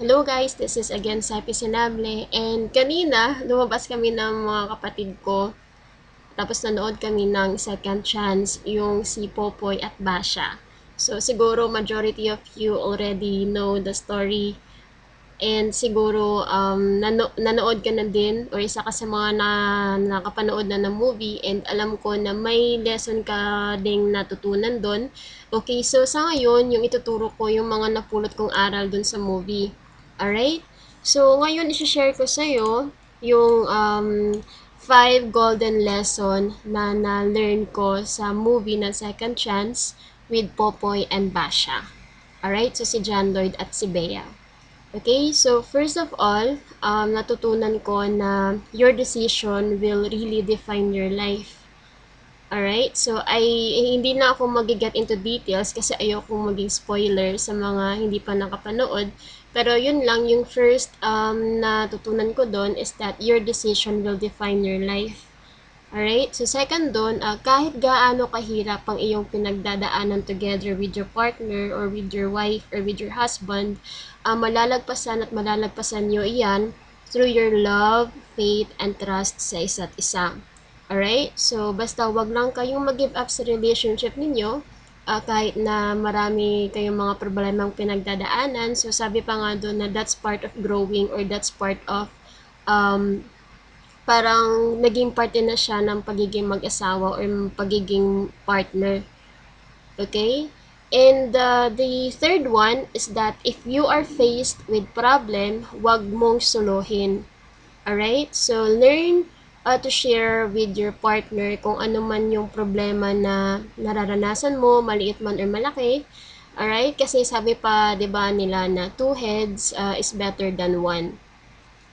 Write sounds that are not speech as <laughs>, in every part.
Hello guys, this is again Sapi Sinable and kanina lumabas kami ng mga kapatid ko tapos nanood kami ng Second Chance, yung si Popoy at Basha. So siguro majority of you already know the story and siguro um, nano- nanood ka na din or isa ka sa mga na, nakapanood na ng movie and alam ko na may lesson ka ding natutunan doon. Okay, so sa ngayon, yung ituturo ko yung mga napulot kong aral doon sa movie. Alright? So, ngayon, isi-share ko sa'yo yung um, five golden lesson na na-learn ko sa movie na Second Chance with Popoy and Basha. Alright? So, si John Lloyd at si Bea. Okay? So, first of all, um, natutunan ko na your decision will really define your life. Alright? So, ay hindi na ako mag-get into details kasi ayoko maging spoiler sa mga hindi pa nakapanood. Pero yun lang, yung first um, na tutunan ko doon is that your decision will define your life. Alright? So second doon, uh, kahit gaano kahirap ang iyong pinagdadaanan together with your partner or with your wife or with your husband, uh, malalagpasan at malalagpasan nyo iyan through your love, faith, and trust sa isa't isa. Alright? So basta wag lang kayong mag-give up sa relationship ninyo uh, kahit na marami kayong mga problemang pinagdadaanan. So, sabi pa nga doon na that's part of growing or that's part of um, parang naging parte na siya ng pagiging mag-asawa or pagiging partner. Okay? And uh, the third one is that if you are faced with problem, wag mong suluhin. Alright? So, learn uh, to share with your partner kung ano man yung problema na nararanasan mo, maliit man or malaki. Alright? Kasi sabi pa, di ba nila na two heads uh, is better than one.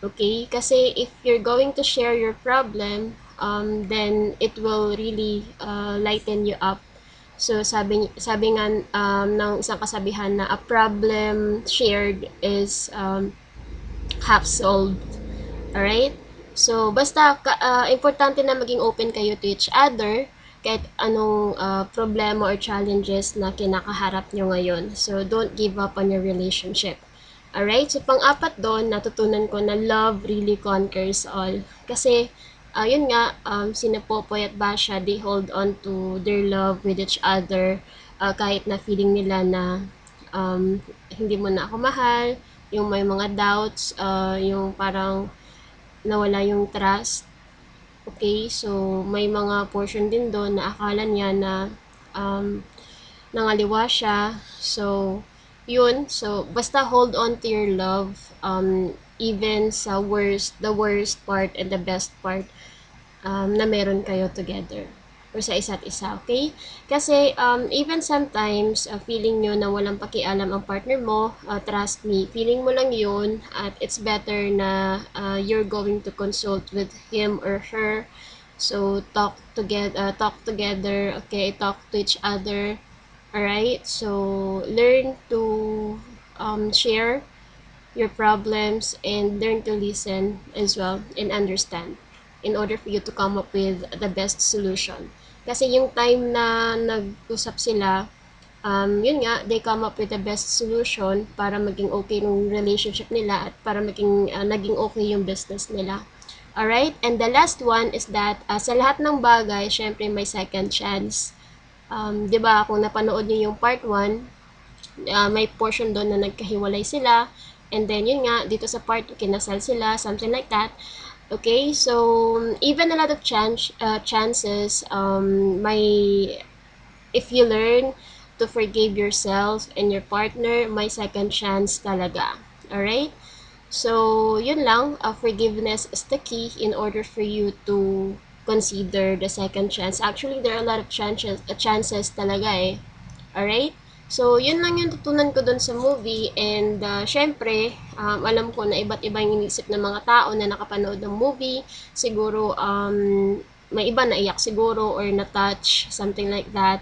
Okay? Kasi if you're going to share your problem, um, then it will really uh, lighten you up. So sabi sabi nga um, ng isang kasabihan na a problem shared is um, half solved. Alright? So, basta uh, importante na maging open kayo to each other kahit anong uh, problema or challenges na kinakaharap nyo ngayon. So, don't give up on your relationship. Alright? So, pang-apat doon, natutunan ko na love really conquers all. Kasi, uh, yun nga, um, sina Popoy at Basha, they hold on to their love with each other uh, kahit na feeling nila na um, hindi mo na ako mahal, yung may mga doubts, uh, yung parang nawala yung trust. Okay, so may mga portion din doon na akala niya na um, nangaliwa siya. So, yun. So, basta hold on to your love. Um, even sa worst, the worst part and the best part um, na meron kayo together or sa isa't isa, okay? Kasi um, even sometimes, uh, feeling nyo na walang pakialam ang partner mo, uh, trust me, feeling mo lang yun at it's better na uh, you're going to consult with him or her. So, talk together, uh, talk together, okay? Talk to each other, alright? So, learn to um, share your problems and learn to listen as well and understand in order for you to come up with the best solution. Kasi yung time na nag-usap sila, um, yun nga, they come up with the best solution para maging okay yung relationship nila at para maging uh, naging okay yung business nila. Alright? And the last one is that uh, sa lahat ng bagay, syempre may second chance. Um, ba kung napanood niyo yung part 1, uh, may portion doon na nagkahiwalay sila. And then yun nga, dito sa part 2, kinasal sila, something like that. Okay, so even a lot of chance uh, chances um, may if you learn to forgive yourself and your partner, may second chance talaga. All right? So, yun lang, uh, forgiveness is the key in order for you to consider the second chance. Actually, there are a lot of chances, uh, chances talaga eh. All right? So, yun lang yung tutunan ko dun sa movie and uh, syempre, um, alam ko na iba't iba yung inisip ng mga tao na nakapanood ng movie. Siguro, um, may iba na iyak siguro or na-touch, something like that.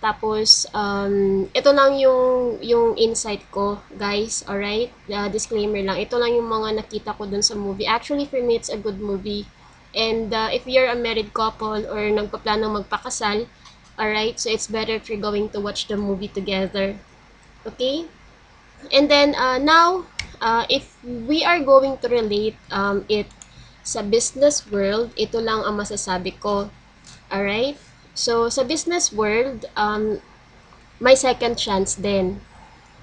Tapos, um, ito lang yung, yung insight ko, guys, alright? Uh, disclaimer lang. Ito lang yung mga nakita ko dun sa movie. Actually, for me, it's a good movie. And uh, if you're a married couple or nagpaplano magpakasal, Alright, so it's better if you're going to watch the movie together. Okay? And then, uh, now, uh, if we are going to relate um, it sa business world, ito lang ang masasabi ko. Alright? So, sa business world, um, may second chance din.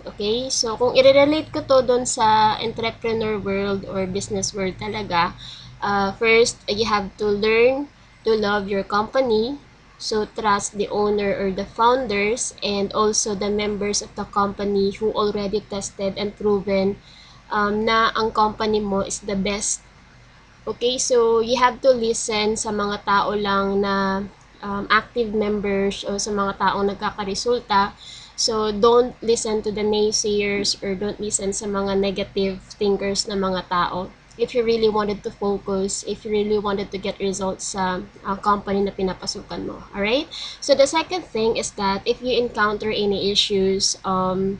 Okay? So, kung i-relate ko to doon sa entrepreneur world or business world talaga, uh, first, you have to learn to love your company. So, trust the owner or the founders and also the members of the company who already tested and proven um, na ang company mo is the best. Okay? So, you have to listen sa mga tao lang na um, active members o sa mga taong nagkakaresulta So, don't listen to the naysayers or don't listen sa mga negative thinkers na mga tao. If you really wanted to focus, if you really wanted to get results sa uh, company na pinapasukan mo. Alright? So, the second thing is that if you encounter any issues, um,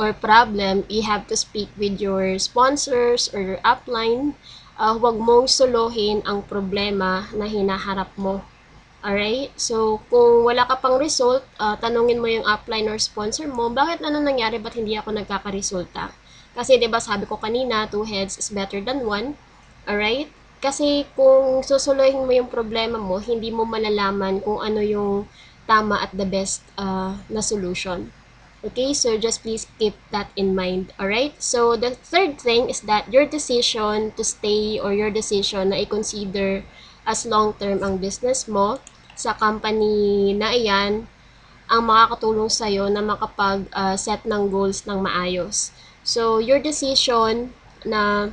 or problem, you have to speak with your sponsors or your upline. Uh, huwag mong suluhin ang problema na hinaharap mo Alright? So, kung wala ka pang result, uh, tanungin mo yung upline or sponsor mo, bakit ano nangyari, ba't hindi ako nagkakaresulta? Kasi, di ba sabi ko kanina, two heads is better than one. Alright? Kasi kung susuluhin mo yung problema mo, hindi mo malalaman kung ano yung tama at the best uh, na solution. Okay, so just please keep that in mind. Alright? So, the third thing is that your decision to stay or your decision na i-consider as long-term ang business mo sa company na iyan ang makakatulong sa iyo na makapag-set uh, ng goals ng maayos. So, your decision na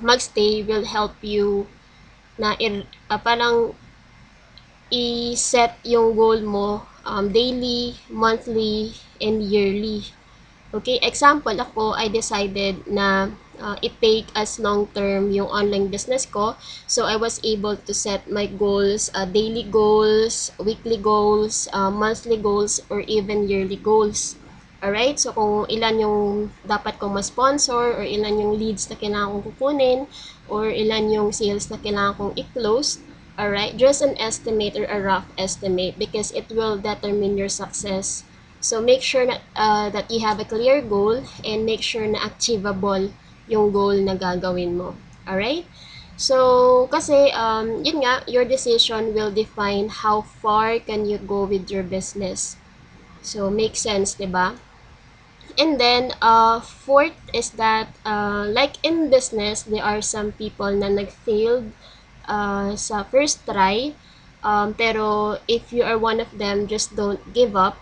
magstay will help you na uh, parang i-set yung goal mo um, daily, monthly, and yearly. Okay, example ako, I decided na uh, it take as long term yung online business ko. So I was able to set my goals, uh, daily goals, weekly goals, uh, monthly goals, or even yearly goals. Alright, so kung ilan yung dapat kong ma-sponsor or ilan yung leads na kailangan kong kukunin or ilan yung sales na kailangan kong i-close, alright, just an estimate or a rough estimate because it will determine your success. So make sure na, uh, that you have a clear goal and make sure na achievable yung goal na gagawin mo. Alright? So, kasi, um, yun nga, your decision will define how far can you go with your business. So, make sense, di ba? And then, uh, fourth is that, uh, like in business, there are some people na nag-failed uh, sa first try. Um, pero, if you are one of them, just don't give up.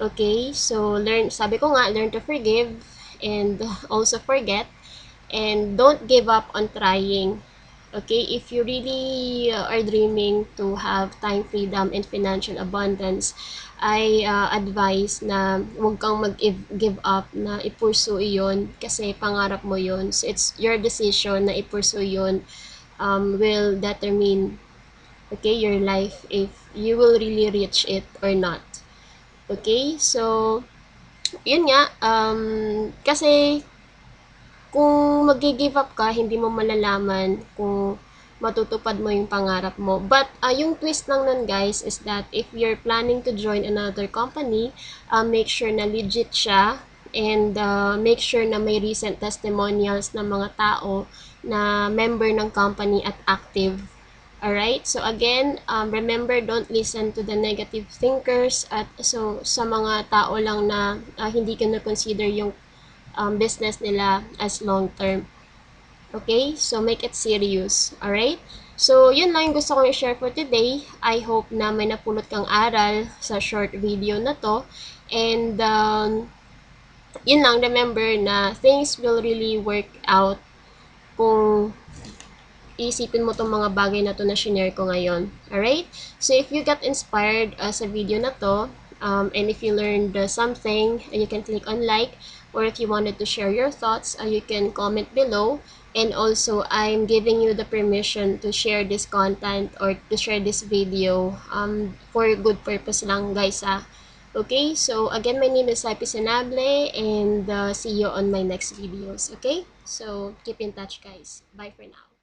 Okay? So, learn, sabi ko nga, learn to forgive and <laughs> also forget and don't give up on trying okay if you really uh, are dreaming to have time freedom and financial abundance I uh, advise na huwag kang mag-give up na i-pursue iyon kasi pangarap mo yon so it's your decision na i-pursue yon um, will determine okay your life if you will really reach it or not. Okay so yun nga, um, kasi kung mag-give up ka, hindi mo malalaman kung matutupad mo yung pangarap mo. But uh, yung twist lang nun guys is that if you're planning to join another company, uh, make sure na legit siya and uh, make sure na may recent testimonials ng mga tao na member ng company at active Alright? So again, um, remember, don't listen to the negative thinkers at so sa mga tao lang na uh, hindi ka na-consider yung um, business nila as long term. Okay? So make it serious. Alright? So, yun lang yung gusto kong i-share for today. I hope na may napulot kang aral sa short video na to. And, um, yun lang, remember na things will really work out kung isipin mo tong mga bagay na to na shinare ko ngayon. Alright? So, if you got inspired uh, sa video na to, um, and if you learned uh, something, you can click on like, or if you wanted to share your thoughts, uh, you can comment below. And also, I'm giving you the permission to share this content or to share this video um, for good purpose lang, guys, ah. Okay, so again, my name is Saipi Senable and uh, see you on my next videos, okay? So, keep in touch, guys. Bye for now.